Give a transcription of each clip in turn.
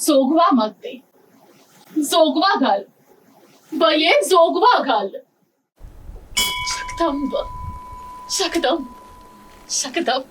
जोगवा मत दे. जोगवा घाल. बये जोगवा घाल. शकदंब शकदम शकदम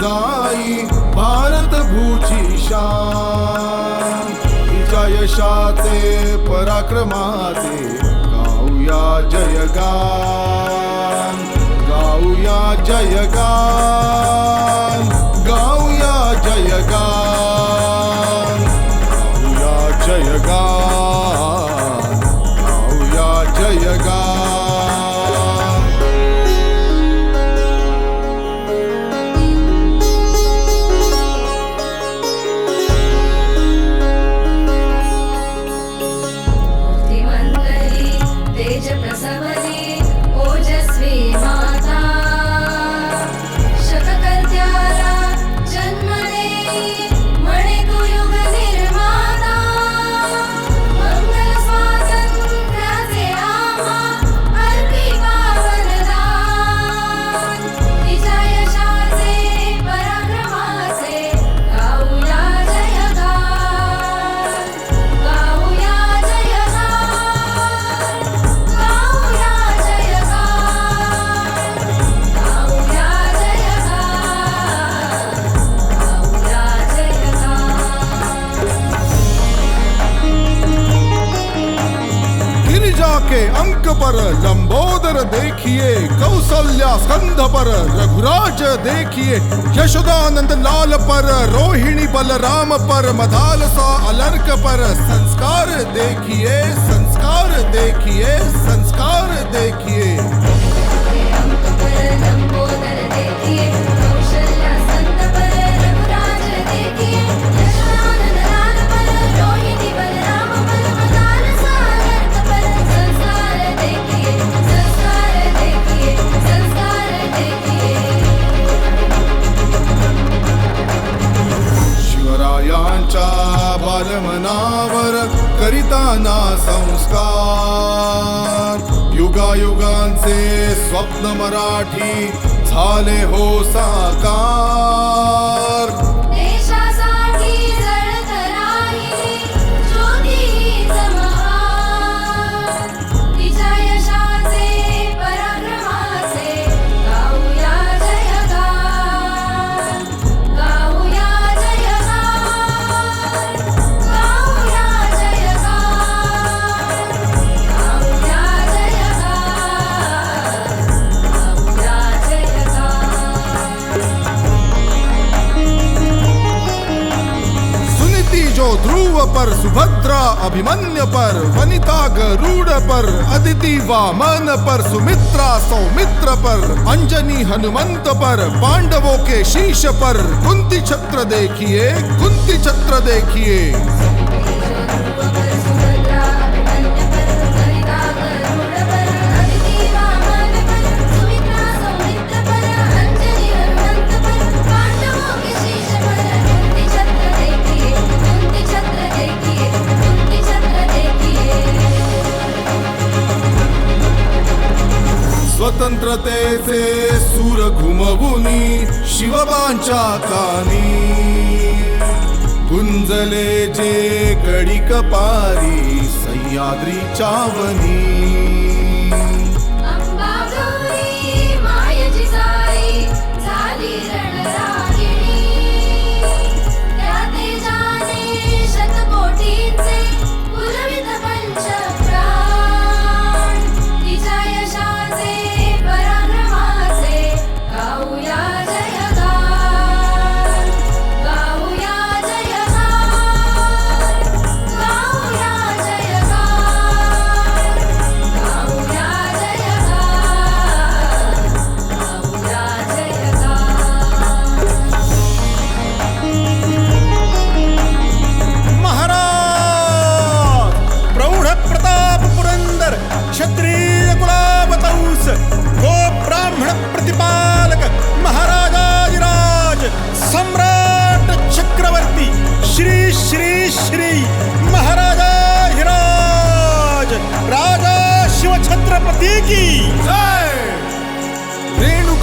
जाई भारत भूची शान. तिच्या यशाचे पराक्रमाचे गाऊया जयगान. गाऊया जयगान. गाऊया के अंक पर लंबोदर देखिए कौशल्या स्कंध पर रघुराज देखिए, यशोदानंद लाल पर, रोहिणी बलराम पर मदाल सा अलर्क पर संस्कार देखिए संस्कार देखिए संस्कार देखिए। युगायुगांचे स्वप्न मराठी झाले हो साकार. जो ध्रुव पर, सुभद्रा अभिमन्य पर वनिता गरुड़ पर, अदिति वामन पर, सुमित्रा सौमित्र पर, अंजनी हनुमंत पर, पांडवों के शीश पर, कुंती छत्र देखिए, कुंती छत्र देखिए। सुरतेचे सूर घुमगुनी शिवबांच्या कानी. गुंजले जे कडी पारी सह्याद्री चावनी.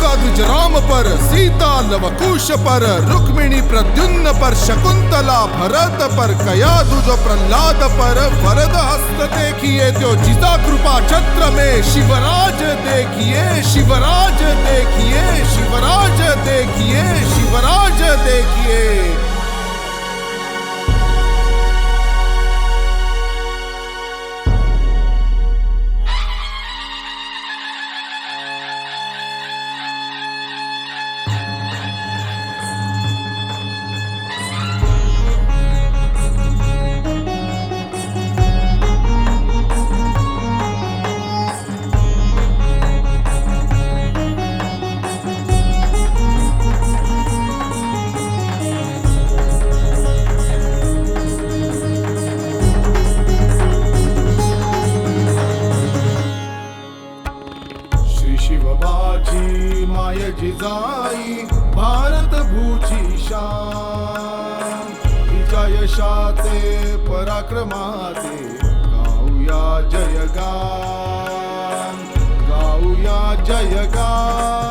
रेणुका द्विज राम पर, सीता लवकुश पर, रुक्मिणी प्रद्युम्न पर, शकुंतला भरत पर कया दुजो प्रहलाद पर, वरद हस्त देखिए त्यो जिता कृपा छत्र में, शिवराज देखिए शिवराज देखिए शिवराज देखिए शिवराज देखिए। यशाचे पराक्रमाचे गाऊया जयगान गाऊया जयगान.